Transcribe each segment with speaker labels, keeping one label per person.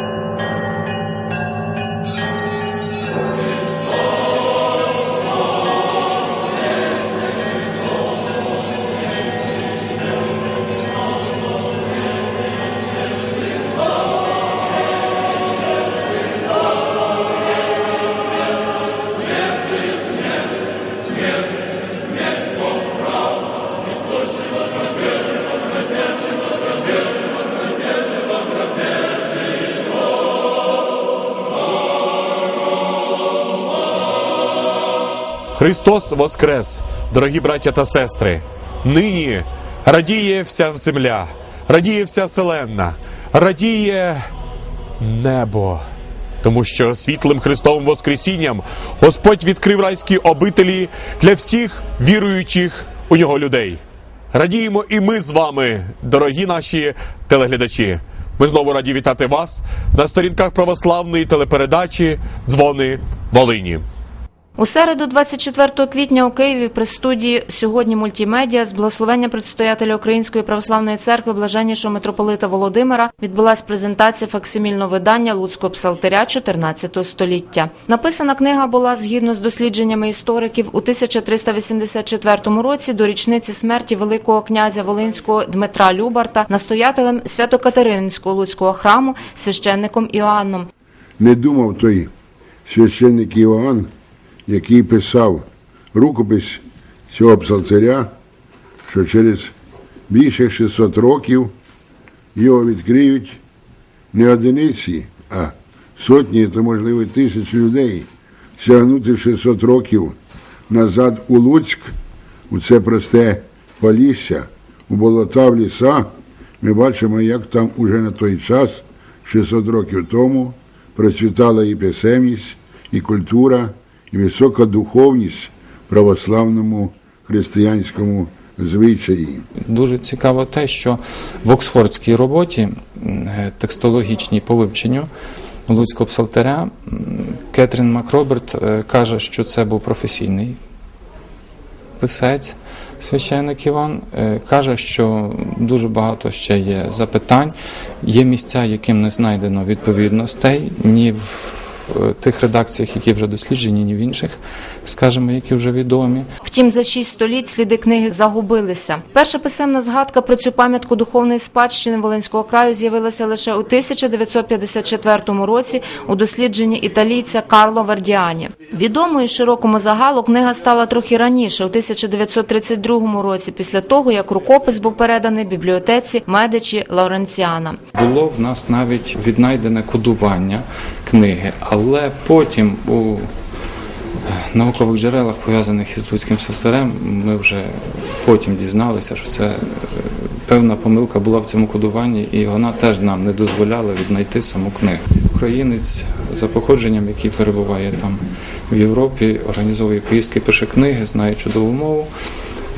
Speaker 1: thank you Христос Воскрес, дорогі браття та сестри. Нині радіє вся земля, радіє вся вселенна, радіє небо. Тому що світлим Христовим Воскресінням Господь відкрив райські обителі для всіх віруючих у нього людей. Радіємо і ми з вами, дорогі наші телеглядачі. Ми знову раді вітати вас на сторінках православної телепередачі Дзвони Волині.
Speaker 2: У середу, 24 квітня, у Києві при студії сьогодні мультімедіа з благословення предстоятеля Української православної церкви блаженнішого митрополита Володимира відбулась презентація факсимільного видання Луцького псалтиря 14 століття. Написана книга була згідно з дослідженнями істориків у 1384 році до річниці смерті Великого князя Волинського Дмитра Любарта настоятелем Свято-Катерининського Луцького храму священником Іоанном.
Speaker 3: не думав той священник Іоанн, який писав рукопис цього псалтиря, що через більше 600 років його відкриють не одиниці, а сотні, то можливо тисячі людей сягнути 600 років назад у Луцьк, у це просте Полісся, у болота в ліса, ми бачимо, як там уже на той час, 600 років тому, процвітала і писемність, і культура, і висока духовність православному християнському звичаї.
Speaker 4: Дуже цікаво те, що в Оксфордській роботі е, текстологічній по вивченню Луцького псалтаря Кетрін Макроберт е, каже, що це був професійний писець, священник Іван. Е, Каже, що дуже багато ще є запитань, є місця, яким не знайдено відповідностей ні в тих редакціях, які вже досліджені, ні в інших, скажімо, які вже відомі.
Speaker 2: Втім, за шість століть сліди книги загубилися. Перша писемна згадка про цю пам'ятку духовної спадщини Волинського краю з'явилася лише у 1954 році у дослідженні італійця Карло Вардіані. Відомою широкому загалу книга стала трохи раніше, у 1932 році, після того як рукопис був переданий бібліотеці Медичі Лауренціана.
Speaker 4: Було в нас навіть віднайдене кодування книги, але потім у наукових джерелах, пов'язаних із Луцьким псалтирем, ми вже потім дізналися, що це е, певна помилка була в цьому кодуванні, і вона теж нам не дозволяла віднайти саму книгу. Українець за походженням, який перебуває там в Європі, організовує поїздки, пише книги, знає чудову мову.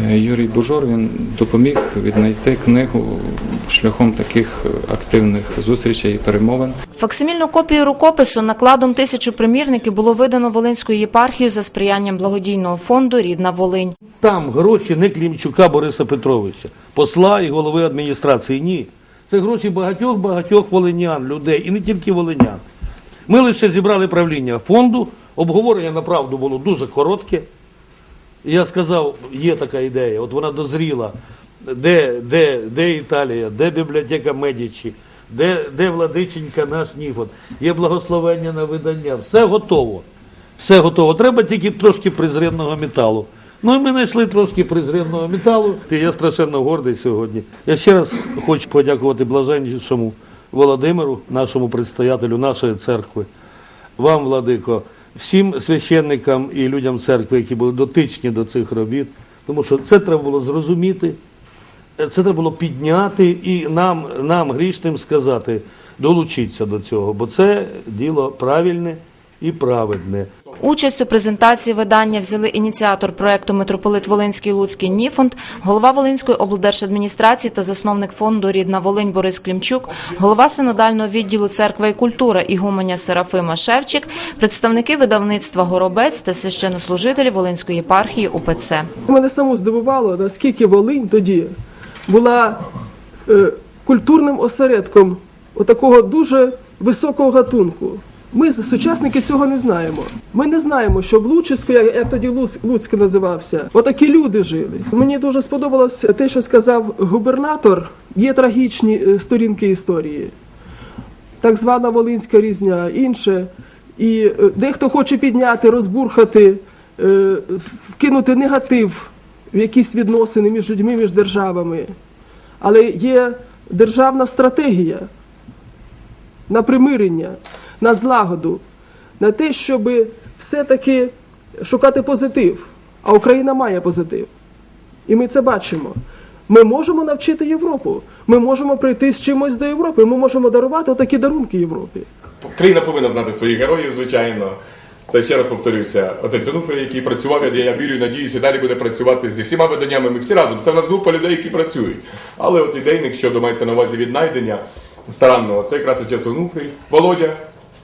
Speaker 4: Е, Юрій Бужор він допоміг віднайти книгу шляхом таких е, активних зустрічей і перемовин.
Speaker 2: Факсимільну копію рукопису накладом тисячу примірників було видано Волинською єпархією за сприянням благодійного фонду Рідна Волинь.
Speaker 5: Там гроші не Клімчука Бориса Петровича, посла і голови адміністрації. Ні. Це гроші багатьох-багатьох волинян, людей, і не тільки волинян. Ми лише зібрали правління фонду, обговорення направду було дуже коротке. Я сказав, є така ідея, от вона дозріла. Де, де, де Італія, де бібліотека Медічі, де, де владиченька наш Ніфон, є благословення на видання, все готово. Все готово. Треба тільки трошки презренного металу. Ну і ми знайшли трошки презренного металу. І я страшенно гордий сьогодні. Я ще раз хочу подякувати блаженнішому Володимиру, нашому предстоятелю нашої церкви, вам, владико, всім священникам і людям церкви, які були дотичні до цих робіт. Тому що це треба було зрозуміти, це треба було підняти і нам, нам грішним сказати, долучитися до цього, бо це діло правильне і праведне.
Speaker 2: Участь у презентації видання взяли ініціатор проекту митрополит Волинський Луцький Ніфонд, голова Волинської облдержадміністрації та засновник фонду Рідна Волинь Борис Клімчук, голова синодального відділу церква і культура Ігуменя Серафима Шевчик, представники видавництва Горобець та священнослужителі Волинської єпархії УПЦ.
Speaker 6: Мене саму здивувало, наскільки Волинь тоді була е, культурним осередком отакого дуже високого гатунку. Ми сучасники цього не знаємо. Ми не знаємо, що в Лучиську, як, як тоді Луц, Луцьк називався, отакі люди жили. Мені дуже сподобалось те, що сказав губернатор. Є трагічні е, сторінки історії так звана Волинська різня, інше. І е, дехто хоче підняти, розбурхати, е, вкинути негатив в якісь відносини між людьми, між державами. Але є державна стратегія на примирення, на злагоду, на те, щоб все-таки шукати позитив. А Україна має позитив. І ми це бачимо. Ми можемо навчити Європу. Ми можемо прийти з чимось до Європи. Ми можемо дарувати отакі дарунки Європі.
Speaker 1: Країна повинна знати своїх героїв, звичайно. Це ще раз повторюся. Отець Онуфрій, який працював, я, вірю, надіюся, далі буде працювати зі всіма виданнями. Ми всі разом. Це в нас група людей, які працюють. Але от ідейник, що мається на увазі віднайдення старанного, це якраз отець Онуфрій, Володя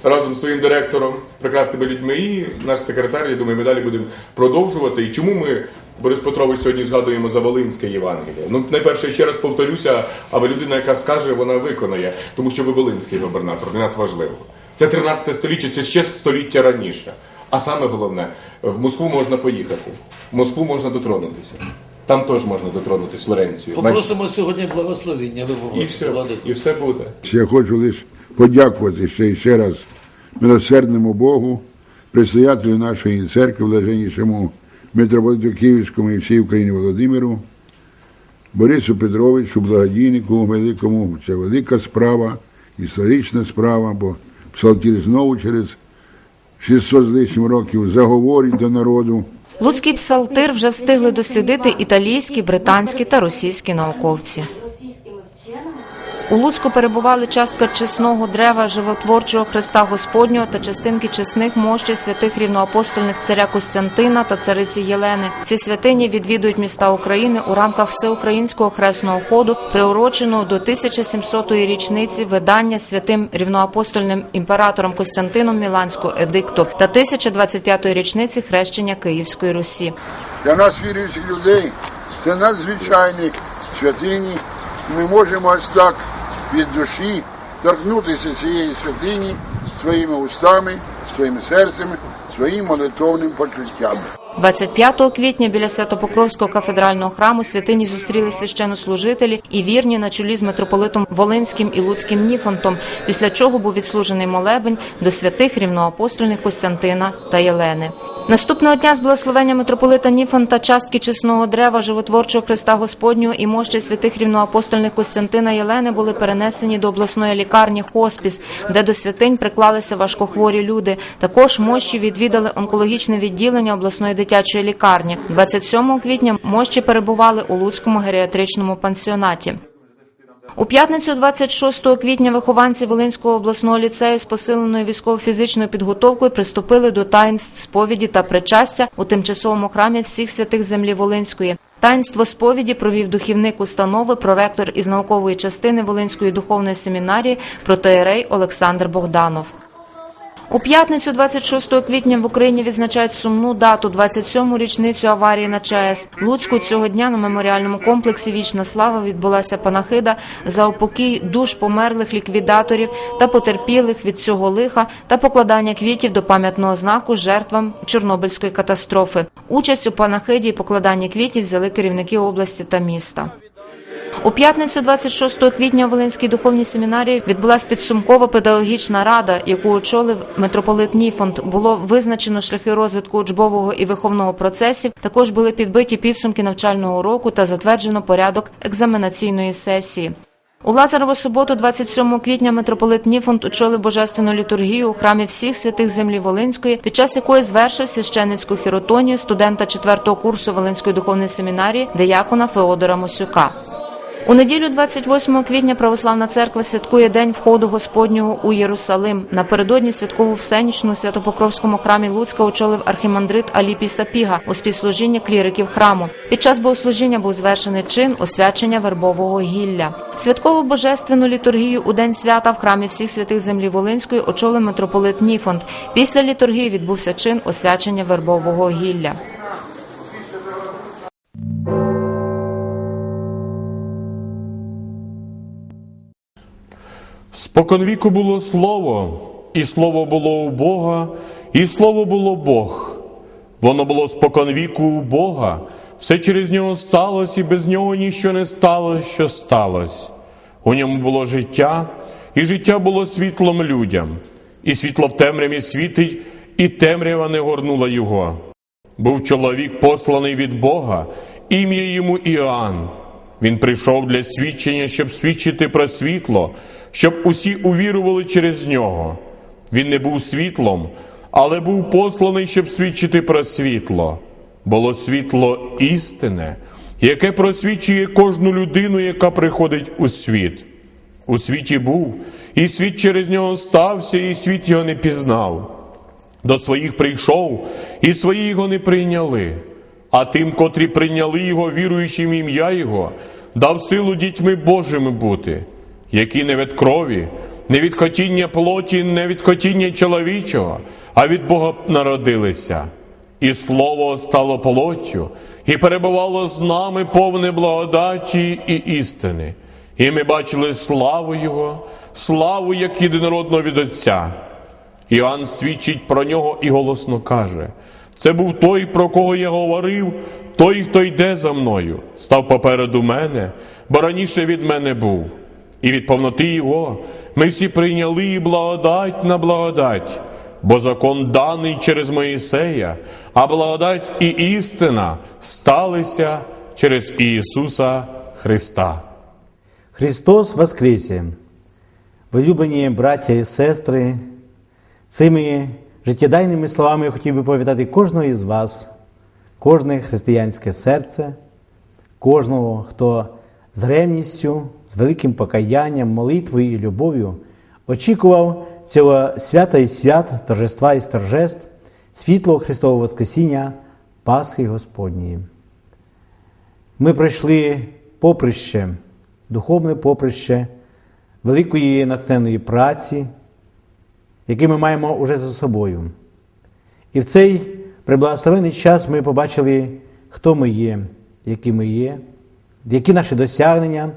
Speaker 1: разом з своїм директором, прекрасними людьми, і наш секретар. Я думаю, ми далі будемо продовжувати. І чому ми, Борис Петрович, сьогодні згадуємо за Волинське Євангеліє? Ну, найперше, ще раз повторюся, аби людина, яка скаже, вона виконає, тому що ви Волинський губернатор, для нас важливо. Це 13 століття, це ще століття раніше. А саме головне, в Москву можна поїхати, в Москву можна дотронутися. Там теж можна дотронутися Флоренцію.
Speaker 7: Попросимо сьогодні благословення
Speaker 1: І все, і все буде.
Speaker 3: Я хочу лише подякувати ще і ще раз милосердному Богу, предстоятелю нашої церкви, блаженнішому митрополиту Київському і всій Україні Володимиру, Борису Петровичу, благодійнику великому. Це велика справа, історична справа, бо Псалтір знову через 600 з лишнім років заговорить до народу.
Speaker 2: Луцький псалтир вже встигли дослідити італійські, британські та російські науковці. У Луцьку перебували частка чесного дерева животворчого Христа Господнього та частинки чесних мощей святих рівноапостольних царя Костянтина та цариці Єлени. Ці святині відвідують міста України у рамках всеукраїнського хресного ходу, приуроченого до 1700-ї річниці видання святим рівноапостольним імператором Костянтином Міланського едикту та 1025-ї річниці хрещення Київської Русі.
Speaker 3: Для нас віруючих людей це надзвичайні святині. Ми можемо ось так від душі торкнутися цієї святині своїми устами, своїм серцем, своїм молитовним почуттям.
Speaker 2: 25 квітня біля Святопокровського кафедрального храму святині зустріли священнослужителі і вірні на чолі з митрополитом Волинським і Луцьким Ніфонтом, після чого був відслужений молебень до святих рівноапостольних Костянтина та Єлени. Наступного дня з благословення митрополита Ніфонта частки чесного дерева животворчого Христа Господнього і мощі святих рівноапостольних Костянтина Єлени були перенесені до обласної лікарні Хоспіс, де до святинь приклалися важкохворі люди. Також мощі відвідали онкологічне відділення обласної дитячої лікарні. 27 квітня мощі перебували у Луцькому геріатричному пансіонаті. У п'ятницю 26 квітня вихованці Волинського обласного ліцею з посиленою військово-фізичною підготовкою приступили до таїнств сповіді та причастя у тимчасовому храмі всіх святих землі Волинської. Таїнство сповіді провів духівник установи, проректор із наукової частини Волинської духовної семінарії протоєрей Олександр Богданов. У п'ятницю 26 квітня в Україні відзначають сумну дату 27-му річницю аварії на ЧАЕС. Луцьку цього дня на меморіальному комплексі Вічна слава відбулася панахида за упокій душ померлих ліквідаторів та потерпілих від цього лиха та покладання квітів до пам'ятного знаку жертвам Чорнобильської катастрофи. Участь у панахиді і покладанні квітів взяли керівники області та міста. У п'ятницю 26 квітня в Волинській духовній семінарії відбулася підсумкова педагогічна рада, яку очолив митрополит Ніфонт. Було визначено шляхи розвитку учбового і виховного процесів. Також були підбиті підсумки навчального року та затверджено порядок екзаменаційної сесії. У Лазарову суботу, 27 квітня, митрополит Ніфонт очолив божественну літургію у храмі всіх святих землі Волинської, під час якої звершив священницьку хіротонію студента 4-го курсу Волинської духовної семінарії диякона Феодора Мосюка. У неділю 28 квітня православна церква святкує день входу Господнього у Єрусалим. Напередодні святкову всенічну Святопокровському храмі Луцька очолив архімандрит Аліпій Сапіга у співслужінні кліриків храму. Під час богослужіння був звершений чин освячення вербового гілля. Святкову божественну літургію у день свята в храмі всіх святих землі Волинської очолив митрополит Ніфонт. Після літургії відбувся чин освячення вербового гілля.
Speaker 1: Споконвіку було слово, і слово було у Бога, і слово було Бог. Воно було споконвіку у Бога, все через нього сталося, і без нього ніщо не сталося, що сталося. У ньому було життя, і життя було світлом людям, і світло в темряві світить, і темрява не горнула його. Був чоловік, посланий від Бога, ім'я йому Іоанн. Він прийшов для свідчення, щоб свідчити про світло, щоб усі увірували через нього. Він не був світлом, але був посланий, щоб свідчити про світло. Було світло істине, яке просвічує кожну людину, яка приходить у світ. У світі був, і світ через нього стався, і світ його не пізнав. До своїх прийшов, і свої його не прийняли. А тим, котрі прийняли його, віруючим ім'я Його, дав силу дітьми Божими бути, які не від крові, не від хотіння плоті, не від хотіння чоловічого, а від Бога народилися. І слово стало плоттю, і перебувало з нами повне благодаті і істини. І ми бачили славу Його, славу як єдинородного від Отця. Іоанн свідчить про нього і голосно каже: це був той, про кого я говорив, той, хто йде за мною, став попереду мене, бо раніше від мене був. І від повноти його ми всі прийняли благодать на благодать, бо закон даний через Моїсея, а благодать і істина сталися через Ісуса Христа.
Speaker 8: Христос Воскресе! Возлюблені браття і сестри, цими життєдайними словами я хотів би повідати кожного із вас, кожне християнське серце, кожного, хто з ревністю, з великим покаянням, молитвою і любов'ю очікував цього свята і свят, торжества і торжеств, світлого Христового Воскресіння, Пасхи Господньої. Ми пройшли поприще, духовне поприще великої натхненної праці, яке ми маємо уже за собою. І в цей приблагословений час ми побачили, хто ми є, які ми є, які наші досягнення,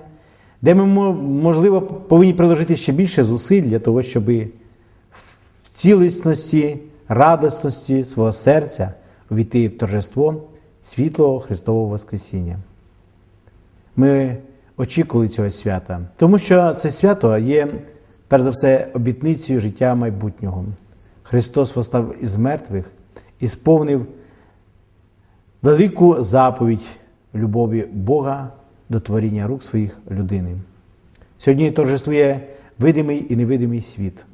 Speaker 8: де ми, можливо, повинні приложити ще більше зусиль для того, щоб в цілісності, радісності свого серця увійти в торжество світлого Христового Воскресіння. Ми очікували цього свята, тому що це свято є, перш за все, обітницею життя майбутнього. Христос постав із мертвих і сповнив велику заповідь любові Бога до творіння рук своїх людини. Сьогодні торжествує видимий і невидимий світ.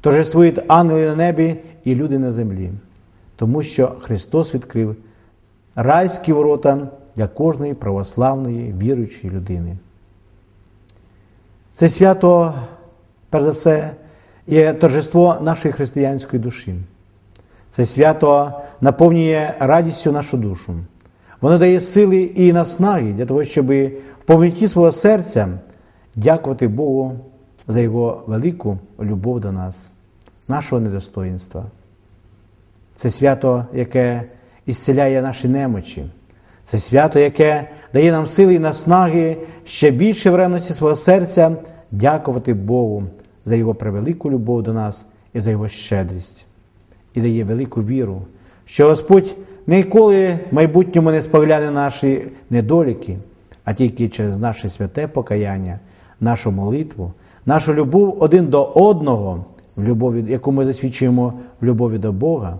Speaker 8: Торжествують ангели на небі і люди на землі, тому що Христос відкрив райські ворота для кожної православної віруючої людини. Це свято, перш за все, є торжество нашої християнської душі. Це свято наповнює радістю нашу душу. Воно дає сили і наснаги для того, щоб в повноті свого серця дякувати Богу за Його велику любов до нас, нашого недостоїнства. Це свято, яке ісцеляє наші немочі. Це свято, яке дає нам сили і наснаги ще більше в ревності свого серця дякувати Богу за Його превелику любов до нас і за Його щедрість. І дає велику віру, що Господь ніколи в майбутньому не спогляне наші недоліки, а тільки через наше святе покаяння, нашу молитву, нашу любов один до одного, в любові, яку ми засвідчуємо в любові до Бога,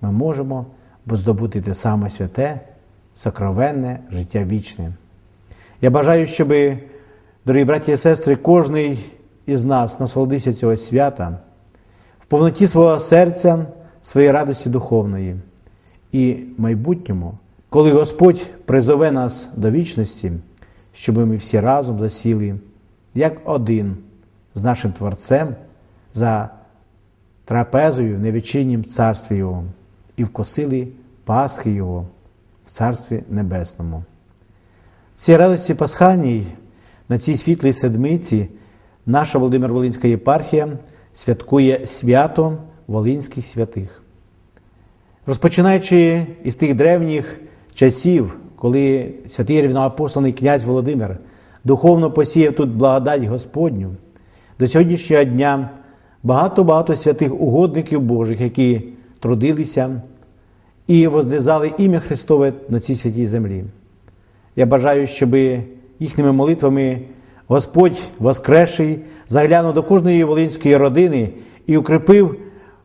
Speaker 8: ми можемо здобути те саме святе, сокровенне життя вічне. Я бажаю, щоб, дорогі браті і сестри, кожний із нас насолодився цього свята в повноті свого серця, своєї радості духовної. І майбутньому, коли Господь призове нас до вічності, щоб ми всі разом засіли, як один з нашим Творцем за трапезою в невічиннім царстві Його і вкосили Пасхи Його в Царстві Небесному. В цій радості Пасхальній, на цій світлій седмиці, наша Володимир Волинська єпархія святкує свято Волинських святих. Розпочинаючи із тих древніх часів, коли святий рівноапостольний князь Володимир духовно посіяв тут благодать Господню, до сьогоднішнього дня багато-багато святих угодників Божих, які трудилися і возв'язали ім'я Христове на цій святій землі. Я бажаю, щоб їхніми молитвами Господь Воскресший заглянув до кожної волинської родини і укріпив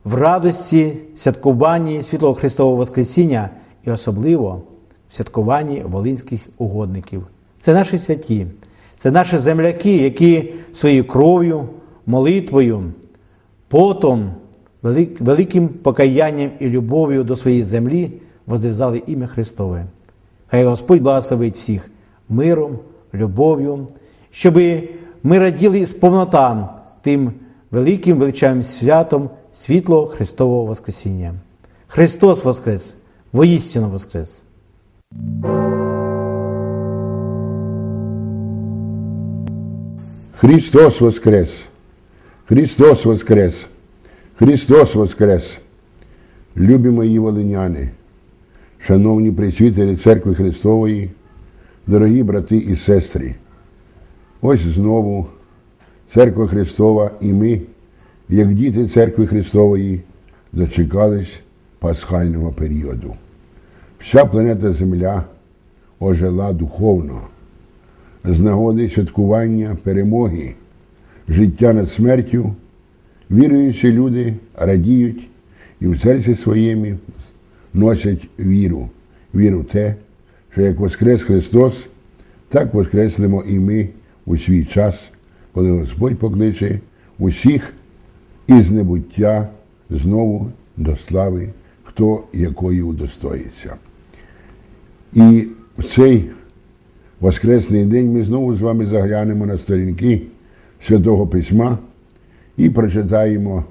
Speaker 8: в радості святкуванні світлого Христового Воскресіння і особливо в святкуванні волинських угодників. Це наші святі, це наші земляки, які своєю кров'ю, молитвою, потом, великим покаянням і любов'ю до своєї землі возв'язали ім'я Христове. Хай Господь благословить всіх миром, любов'ю, щоб ми раділи з повнота тим великим величавим святом світлого Христового Воскресіння. Христос Воскрес! Воістину Воскрес!
Speaker 3: Христос Воскрес! Христос Воскрес! Христос Воскрес! Любі мої волиняни, шановні присвітері Церкви Христової, дорогі брати і сестри, ось знову Церква Христова і ми, як діти Церкви Христової, дочекались пасхального періоду. Вся планета Земля ожила духовно з нагоди святкування перемоги, життя над смертю, віруючі люди радіють і в серці своєму носять віру, віру в те, що як Воскрес Христос, так воскреснемо і ми у свій час, коли Господь покличе усіх із небуття знову до слави, хто якої удостоїться. І в цей Воскресний день ми знову з вами заглянемо на сторінки Святого Письма і прочитаємо,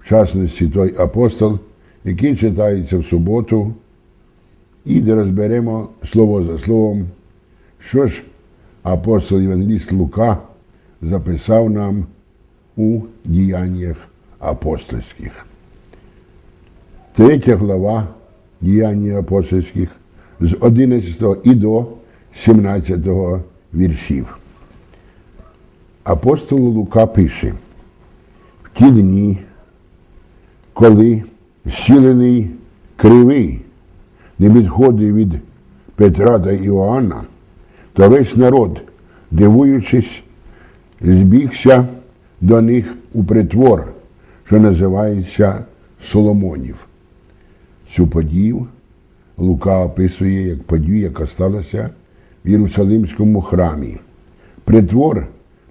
Speaker 3: в частності той апостол, який читається в суботу, і де розберемо слово за словом, що ж апостол Євангеліст Лука записав нам у діяннях апостольських. Третя глава діяння апостольських з 11 і до 17 віршів. Апостол Лука пише, в ті дні, коли зцілений кривий не відходив від Петра та Іоанна, то весь народ, дивуючись, збігся до них у притвор, що називається Соломонів. Цю подію Лука описує як подію, яка сталася в Єрусалимському храмі. Притвор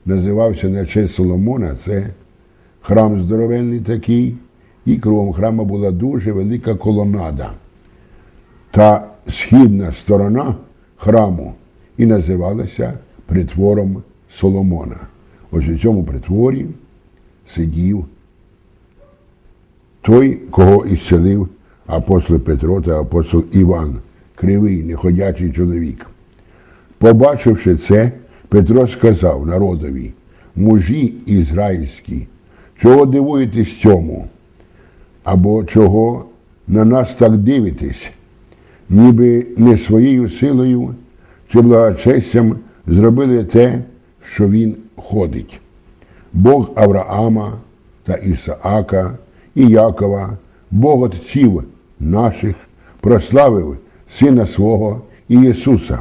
Speaker 3: називався на честь Соломона, це храм здоровенний такий, і кругом храма була дуже велика колонада. Та східна сторона храму і називалася притвором Соломона. Ось у цьому притворі сидів той, кого ісцелив апостол Петро та апостол Іван, кривий, неходячий чоловік. Побачивши це, Петро сказав народові, мужі ізраїльські, чого дивуєтесь цьому? Або чого на нас так дивитесь, ніби не своєю силою чи благочестям зробили те, що він ходить. Бог Авраама та Ісаака і Якова, Бог отців наших, прославив Сина свого і Ісуса,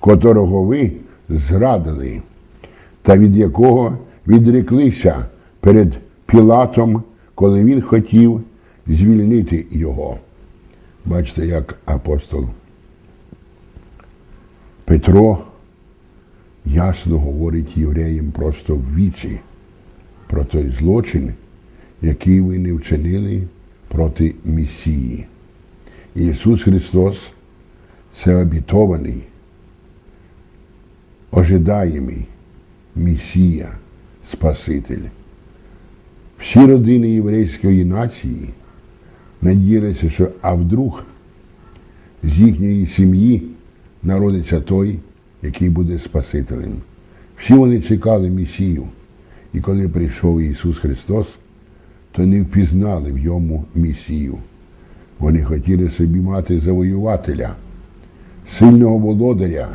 Speaker 3: котрого ви зрадили, та від якого відреклися перед Пілатом, коли він хотів звільнити його. Бачите, як апостол Петро ясно говорить євреям просто в вічі про той злочин, який ви не вчинили проти Месії. Ісус Христос це обітований, ожидаємий Месія, Спаситель. Всі родини єврейської нації надіялися, що а вдруг з їхньої сім'ї народиться той, який буде Спасителем. Всі вони чекали Месію. І коли прийшов Ісус Христос, то не впізнали в йому Месію. Вони хотіли собі мати завоювателя, сильного володаря,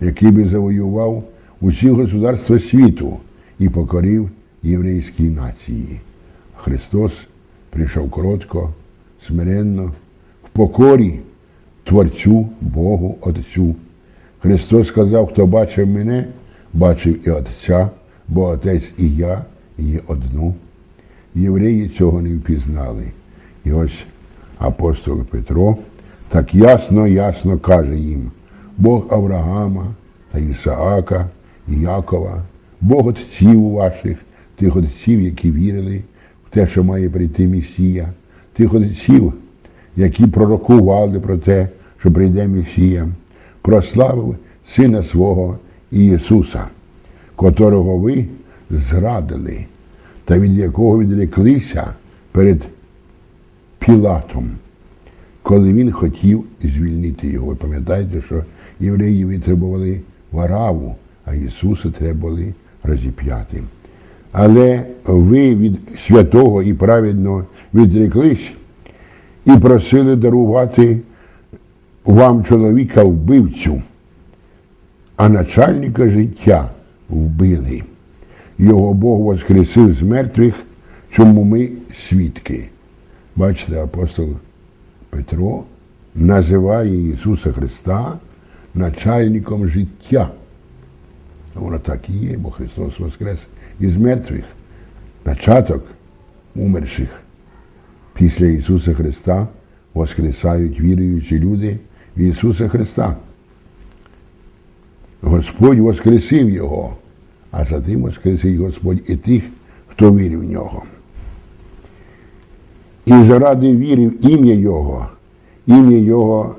Speaker 3: який би завоював усі государства світу і покорив єврейській нації. Христос прийшов коротко, смиренно, в покорі Творцю, Богу, Отцю. Христос сказав, хто бачив мене, бачив і Отця, бо Отець і я є одну. Євреї цього не впізнали. І ось апостол Петро так ясно, ясно каже їм: Бог Авраама та Ісаака, і Якова, Бог отців ваших, тих отців, які вірили в те, що має прийти Месія, тих отців, які пророкували про те, що прийде Месія, прославив Сина свого Ісуса, котрого ви зрадили, та від якого відреклися перед Пілатом, коли він хотів звільнити його. Ви пам'ятаєте, що євреї витребували вараву, а Ісуса треба розіп'яти. Але ви від святого і праведного відреклись і просили дарувати вам чоловіка вбивцю, а начальника життя вбили. Його Бог воскресив з мертвих, чому ми свідки. Бачите, апостол Петро називає Ісуса Христа начальником життя. Воно так і є, бо Христос воскрес із мертвих. Початок умерших. Після Ісуса Христа воскресають віруючі люди в Ісуса Христа. Господь воскресив Його, а за тим воскресить Господь і тих, хто вірив в нього. І заради віри в ім'я Його, ім'я Його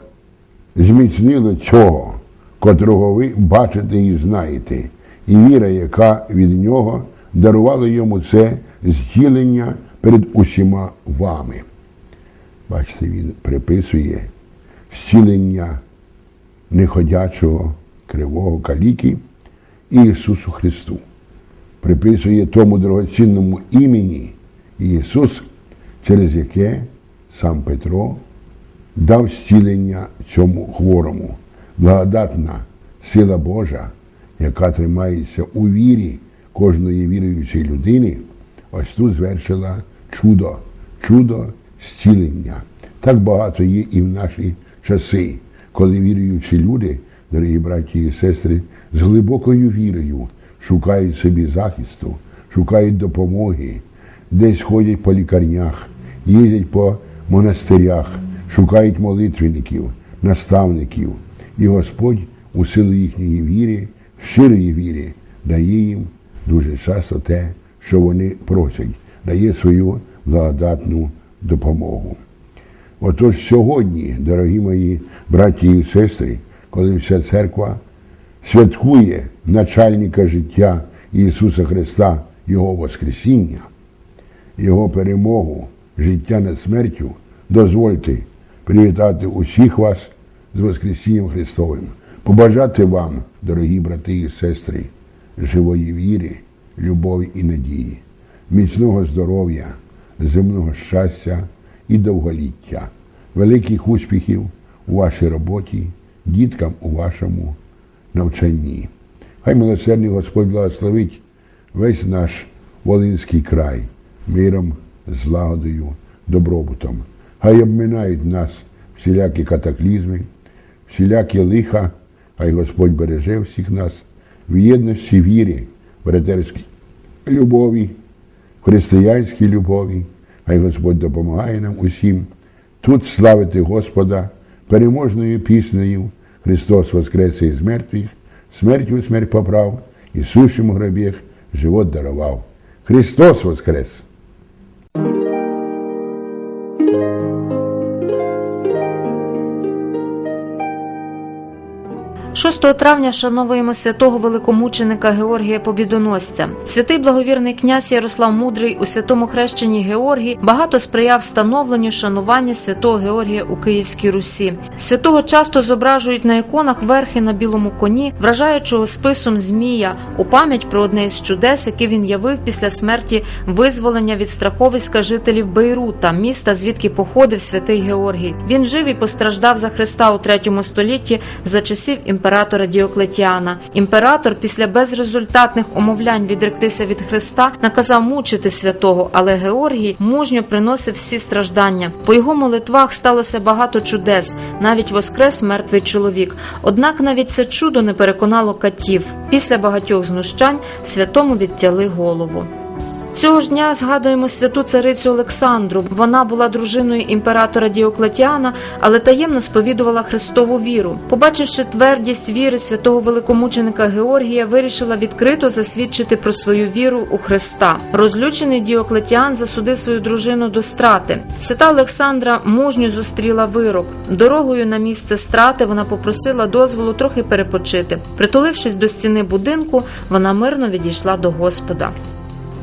Speaker 3: зміцнило цього, котрого ви бачите і знаєте, і віра, яка від нього дарувала йому це зцілення перед усіма вами. Бачите, він приписує зцілення неходячого кривого каліки Ісусу Христу. Приписує тому дорогоцінному імені Ісус, через яке сам Петро дав зцілення цьому хворому. Благодатна сила Божа, яка тримається у вірі кожної віруючої людини, ось тут звершила чудо, чудо зцілення. Так багато є і в наші часи, коли віруючі люди, дорогі браті і сестри, з глибокою вірою шукають собі захисту, шукають допомоги, десь ходять по лікарнях, їздять по монастирях, шукають молитвенників, наставників. І Господь у силу їхньої віри, щирої віри, дає їм дуже часто те, що вони просять, дає свою благодатну допомогу. Отож сьогодні, дорогі мої браті і сестри, коли вся церква святкує начальника життя Ісуса Христа, Його Воскресіння, Його перемогу, життя над смертю, дозвольте привітати усіх вас з Воскресінням Христовим, побажати вам, дорогі брати і сестри, живої віри, любові і надії, міцного здоров'я, земного щастя і довголіття, великих успіхів у вашій роботі, діткам у вашому навчанні. Хай милосердний Господь благословить весь наш Волинський край миром, злагодою, добробутом. Хай обминають нас всілякі катаклізми, всілякі лиха, хай Господь береже всіх нас в єдності вірі, братерській любові, християнській любові. Хай Господь допомагає нам усім тут славити Господа переможною піснею Христос воскресе із мертвих, смертю смерть поправ, і сущому гробіх живот дарував. Христос воскрес!
Speaker 2: 6 травня вшановуємо святого великомученика Георгія Побідоносця. Святий благовірний князь Ярослав Мудрий у святому хрещенні Георгій багато сприяв встановленню шанування святого Георгія у Київській Русі. Святого часто зображують на іконах верхи на білому коні, вражаючого списом змія у пам'ять про одне із чудес, яке він явив після смерті визволення від страховиська жителів Бейрута, міста, звідки походив святий Георгій. Він жив і постраждав за Христа у третьому столітті за часів імператора імператора Діоклетіана. Імператор після безрезультатних умовлянь відректися від Христа наказав мучити святого, але Георгій мужньо приносив всі страждання. По його молитвах сталося багато чудес, навіть воскрес мертвий чоловік. Однак навіть це чудо не переконало катів. Після багатьох знущань святому відтяли голову. Цього ж дня згадуємо святу царицю Олександру. Вона була дружиною імператора Діоклетіана, але таємно сповідувала Христову віру. Побачивши твердість віри святого великомученика Георгія, вирішила відкрито засвідчити про свою віру у Христа. Розлючений Діоклетіан засудив свою дружину до страти. Свята Олександра мужньо зустріла вирок. Дорогою на місце страти вона попросила дозволу трохи перепочити. Притулившись до стіни будинку, вона мирно відійшла до Господа.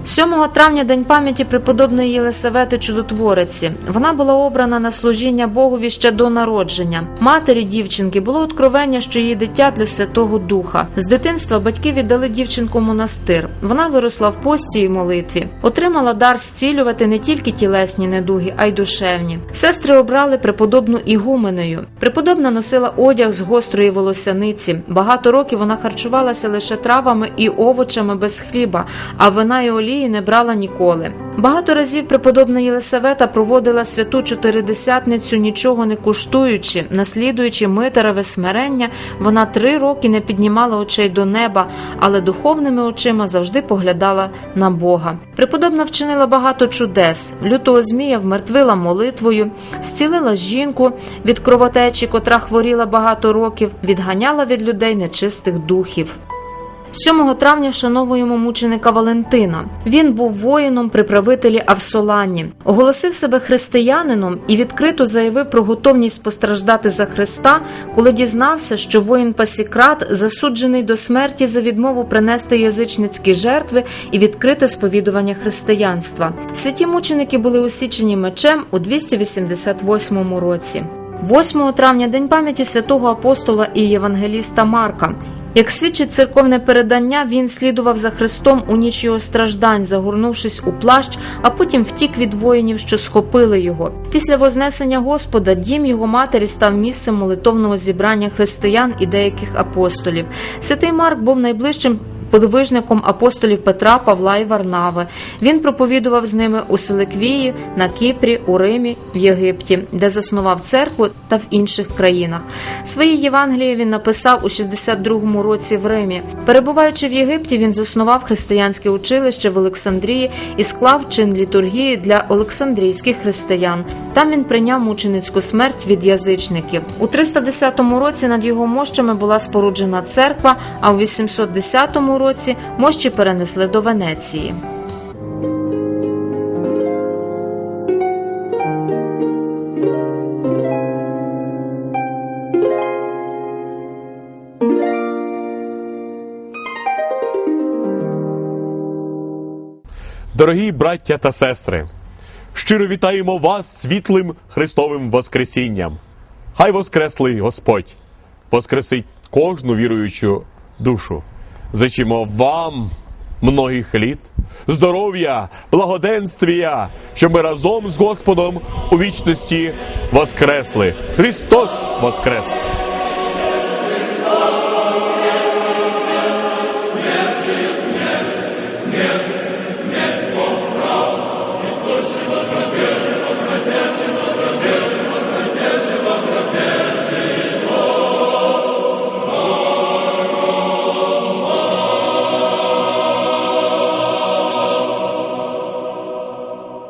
Speaker 2: 7 травня день пам'яті преподобної Єлисавети Чудотвориці. Вона була обрана на служіння Богові ще до народження. Матері дівчинки було откровення, що її дитя для Святого Духа. З дитинства батьки віддали дівчинку монастир. Вона виросла в пості і молитві, отримала дар зцілювати не тільки тілесні недуги, а й душевні. Сестри обрали преподобну ігуменею. Преподобна носила одяг з гострої волосяниці. Багато років вона харчувалася лише травами і овочами без хліба, а вина і олії не брала ніколи. Багато разів преподобна Єлисавета проводила святу чотиридесятницю, нічого не куштуючи, наслідуючи митарове смирення, вона три роки не піднімала очей до неба, але духовними очима завжди поглядала на Бога. Преподобна вчинила багато чудес. Лютого змія вмертвила молитвою, зцілила жінку від кровотечі, котра хворіла багато років, відганяла від людей нечистих духів. 7 травня вшановуємо мученика Валентина. Він був воїном при правителі Авсолані, оголосив себе християнином і відкрито заявив про готовність постраждати за Христа, коли дізнався, що воїн Пасікрат засуджений до смерті за відмову принести язичницькі жертви і відкрите сповідування християнства. Святі мученики були усічені мечем у 288 році. 8 травня день пам'яті святого апостола і євангеліста Марка. Як свідчить церковне передання, він слідував за Христом у ніч його страждань, загорнувшись у плащ, а потім втік від воїнів, що схопили його. Після вознесення Господа дім його матері став місцем молитовного зібрання християн і деяких апостолів. Святий Марк був найближчим подвижником апостолів Петра, Павла і Варнави. Він проповідував з ними у Селиквії, на Кіпрі, у Римі, в Єгипті, де заснував церкву та в інших країнах. Свої Євангелії він написав у 62-му році в Римі. Перебуваючи в Єгипті, він заснував християнське училище в Олександрії і склав чин літургії для олександрійських християн. Там він прийняв мученицьку смерть від язичників. У 310 році над його мощами була споруджена церква, а у 810 році мощі перенесли до Венеції.
Speaker 1: Дорогі браття та сестри, щиро вітаємо вас світлим Христовим Воскресінням. Хай Воскреслий Господь воскресить кожну віруючу душу. Зачимо вам многих літ, здоров'я, благоденствія, щоб ми разом з Господом у вічності воскресли. Христос Воскрес!